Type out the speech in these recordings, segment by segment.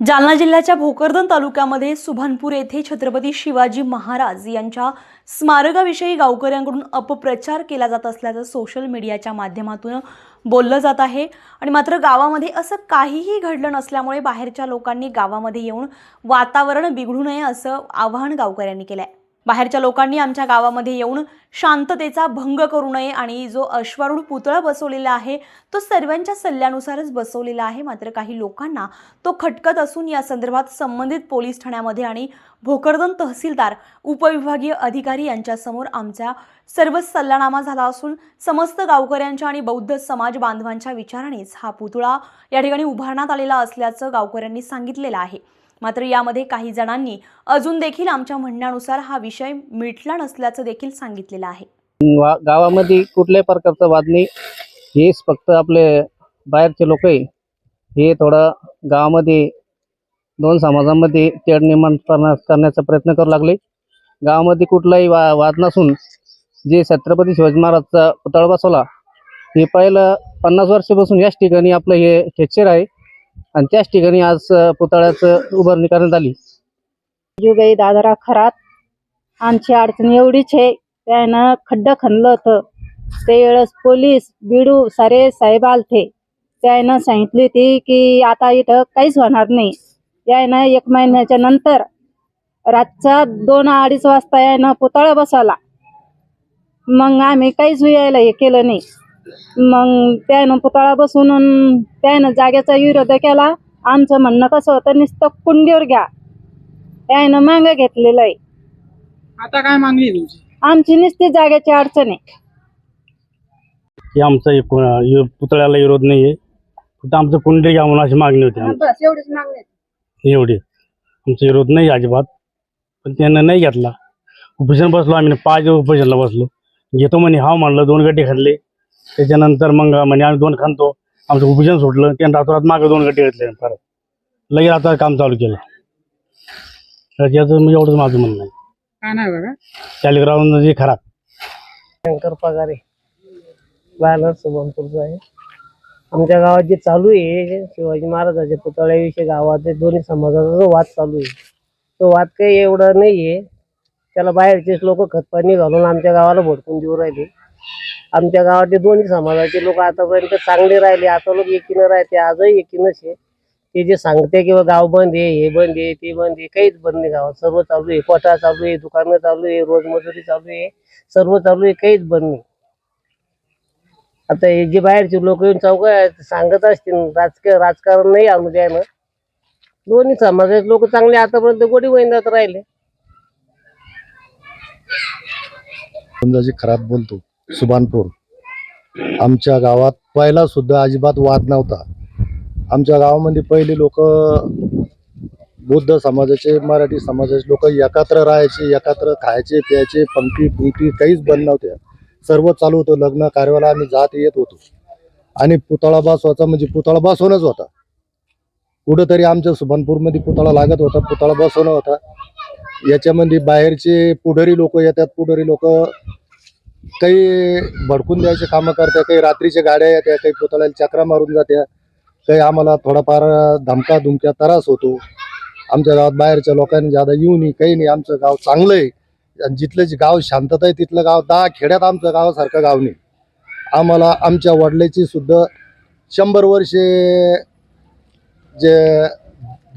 जालना जिल्ह्याच्या भोकरदन तालुक्यामध्ये सुभानपूर येथे छत्रपती शिवाजी महाराज यांच्या स्मारकाविषयी गावकऱ्यांकडून अपप्रचार केला जात असल्याचं सोशल मीडियाच्या माध्यमातून बोललं जात आहे. आणि मात्र गावामध्ये असं काहीही घडलं नसल्यामुळे बाहेरच्या लोकांनी गावामध्ये येऊन वातावरण बिघडू नये असं आवाहन गावकऱ्यांनी केलं आहे बाहेरच्या लोकांनी आमच्या गावामध्ये येऊन शांततेचा भंग करू नये आणि जो अश्वारूढ पुतळा बसवलेला आहे तो सर्वांच्या सल्ल्यानुसारच बसवलेला आहे. मात्र काही लोकांना तो खटकत असून या संदर्भात संबंधित पोलीस ठाण्यामध्ये आणि भोकरदन तहसीलदार उपविभागीय अधिकारी यांच्यासमोर आमचा सर्व सल्लानामा झाला असून समस्त गावकऱ्यांच्या आणि बौद्ध समाज बांधवांच्या विचारानेच हा पुतळा या ठिकाणी उभारण्यात आलेला असल्याचं गावकऱ्यांनी सांगितलेलं आहे. मात्र यामध्ये काही जणांनी अजून देखील आमच्या म्हणण्यानुसार हा विषय मिटला नसल्याचं देखील सांगितलेलं आहे. वा गावामध्ये कुठल्याही प्रकारचं वाद नाही हेच फक्त आपले बाहेरचे लोक आहे हे थोडं गावामध्ये दोन समाजामध्ये तेढ निर्माण करण्या करण्याचा प्रयत्न करू लागले. गावामध्ये कुठलाही वा वाद नसून जे छत्रपती शिवाजी महाराजचा पुतळा बसवला हे पहिलं पन्नास वर्षापासून याच ठिकाणी आपलं हे ठेचर आहे. आणि त्याच ठिकाणी आज अं, पुतळ्याचं उभारणी करण्यात आली. जुगाई दादरा खरात. आमची अडचण एवढीच आहे त्यानं खड्डा खणलं होतं. ते वेळेस पोलीस बिडू सारे साहेब आलते. त्यानं सांगितली होती की आता इथं काहीच होणार नाही. यायनं एक महिन्याच्या नंतर रातचा दोन अडीच वाजता यायनं पुतळा बसवला. मग आम्ही काहीच यायला हे केलं नाही. मग त्यानं पुतळा बसवून अन त्यानं जागेचा विरोध केला. आमचं म्हणणं कसं होतं नुसतं कुंडीवर घ्या. त्यानं मांग घेतलेलं आहे. आता काय मागणी आहे तुमची? आमची नुसती जागेची अडचण आहे. की आमचा एक, पुतळ्याला विरोध नाहीये फक्त आमचं कुंडी घ्या म्हणून अशी मागणी होती आमची. बस एवढीच मागणी एवढी. आमचा विरोध नाही अजिबात. पण त्यानं नाही घेतला. उपोषण बसलो आम्ही पाच दिवस उपोषणला बसलो. घेतो म्हणे हा म्हणलं दोन गड्डे खाल्ले. त्याच्यानंतर मग म्हणे आम्ही दोन खातो आमचं उपोषण सुटलं. त्यानं रातोरात मागं दोन गड्डे घेतले परत. लगेच आता काम चालू केलं. त्याच्याचं म्हणजे एवढंच माझं म्हणणं आहे. काय नाही बघा? शालिग्राउंड जे खराब. शंकर पगारे. बायलर सुभानपूरचा आहे. आमच्या गावात जे चालू आहे शिवाजी महाराजाच्या पुतळ्याविषयी गावात दोन्ही समाजाचा जो वाद चालू आहे तो वाद काही एवढा नाही आहे त्याला बाहेरचेच लोक खतपाणी घालून आमच्या गावाला भडकून देऊ राहिले. आमच्या गावातले दोन्ही समाजाचे लोक आतापर्यंत चांगले राहिले. आता लोक एकीनं राहते आजही एकीनच आहे. ते जे सांगते किंवा गाव बंद आहे हे बंद आहे ते बंद आहे काहीच बंद नाही गावात. सर्व चालू आहे कोटा चालू आहे दुकानं चालू आहे रोजमजुरी चालू आहे सर्व चालू आहे काहीच बंद नाही. आता हे जे बाहेरचे लोक येऊन चौक सांगत असतील राजकीय राजकारण नाही आणू द्यायला दोन्ही समाजाचे लोक चांगले आतापर्यंत गोडी वैंदात राहिले. समजाची खराब बोलतो. सुभानपूर. आमच्या गावात पहिला सुद्धा अजिबात वाद नव्हता. आमच्या गावामध्ये पहिले लोक बौद्ध समाजाचे मराठी समाजाचे लोक एकत्र राहायचे एकत्र खायचे प्यायचे पंक्ती पुंक्ती काहीच बंद नव्हत्या. सर्व चालू होतं लग्न कार्याला आम्ही जात येत होतो. आणि पुतळा होता म्हणजे पुतळा होणंच होता. कुठंतरी आमच्या सुभानपूरमध्ये पुतळा लागत होता पुतळा बसवणं होता. याच्यामध्ये बाहेरचे पुढारी लोक येतात पुढारी लोक काही भडकून द्यायचे कामं करत्या काही रात्रीच्या गाड्या येत्या काही पुतळ्याला चक्रा मारून जात्या काही आम्हाला थोडाफार धमका धुमक्या त्रास होतो. आमच्या गावात बाहेरच्या लोकांनी ज्यादा येऊ नये काही नाही आमचं गाव चांगलं आहे. आणि जिथलं जे गाव शांतता आहे तिथलं गाव दहा खेड्यात आमचं गावासारखं गाव नाही. आम्हाला आमच्या वडिलाची सुद्धा शंभर वर्षे जे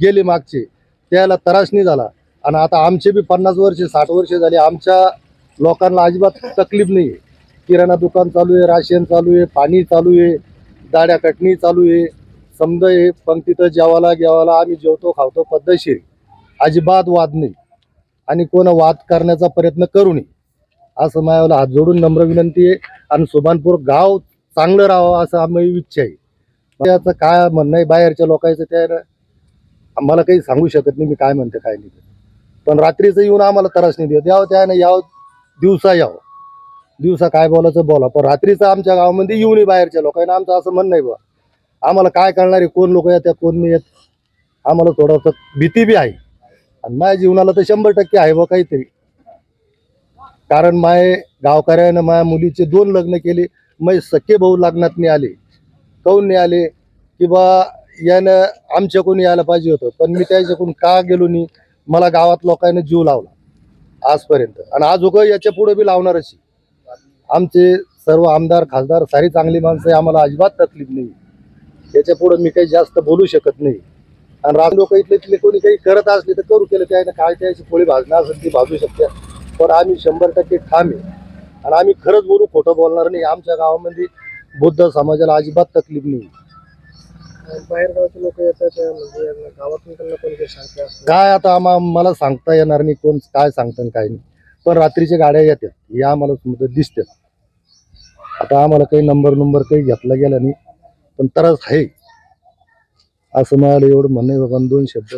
गेले मागचे त्याला त्रास नाही झाला. आणि आता आमचे बी पन्नास वर्षे साठ वर्षे झाले आमच्या लोकांना अजिबात तकलीफ नाही आहे. किराणा दुकान चालू आहे राशन चालू आहे पाणी चालू आहे दाड्या कटणी चालू आहे. समजा हे पंक्तीत जेवायला गेवायला आम्ही जेवतो खावतो पद्धतशीर अजिबात वाद नाही. आणि कोण वाद करण्याचा प्रयत्न करू नये. असं माझ्याला हात जोडून नम्र विनंती आहे. आणि सुभानपूर गाव चांगलं राहावं असं आम्ही इच्छा आहे. त्याचं काय म्हणणं आहे बाहेरच्या लोकांचं त्या आम्हाला काही सांगू शकत नाही मी काय म्हणते काय नाही. पण रात्रीचं येऊन आम्हाला त्रास नाही देत. यावं त्यानं यावं दिवसा यावं. दिवसा काय बोलायचं बोला. पण रात्रीचं आमच्या गावामध्ये येऊ नये बाहेरच्या लोकांना. आमचं असं म्हणणं आहे बा. आम्हाला काय करणारे आहे कोण लोक येतात कोण नाही येत आम्हाला थोडंसं भीती बी आहे. आणि माझ्या जीवनाला तर शंभर टक्के आहे बा काहीतरी. कारण माय गावकऱ्यानं माझ्या मुलीचे दोन लग्न केले. मग सख्खे भाऊ लग्नात नाही आले. काऊन नाही आले? की बा यानं आमच्याकडून यायला पाहिजे होतं. पण मी त्याच्याकडून का गेलो नाही? मला गावात लोकांना जीव लावला. आजपर्यंत. आणि आज उगं याच्यापुढे बी लावणारच आहे. आमचे सर्व आमदार खासदार सारी चांगली माणसं आहे आम्हाला अजिबात तकलीफ नाही. याच्यापुढे मी काही जास्त बोलू शकत नाही. आणि राम लोक इथले तिथले कोणी काही करत असले तर करू केलं त्याने काय त्याची पोळी भाजणार असेल ती भाजू शकते. पण आम्ही शंभर टक्के ठाम आहे. आणि आम्ही खरंच बोलू खोटं बोलणार नाही. आमच्या गावामध्ये बुद्ध समाजाला अजिबात तकलीफ नाही. बाहेर गावचे लोक येतात म्हणजे गावातून त्यांना कोणते सांगते काय आता आम्हा मला सांगता येणार नाही कोण काय सांगतं आणि काय नाही. पण रात्रीच्या गाड्या येतात. या आम्हाला समजा दिसतात. आता आम्हाला काही नंबर नंबर काही घेतला गेला नाही पण त्रास आहे. असं मला एवढं म्हणणं आहे बाबा दोन शब्द.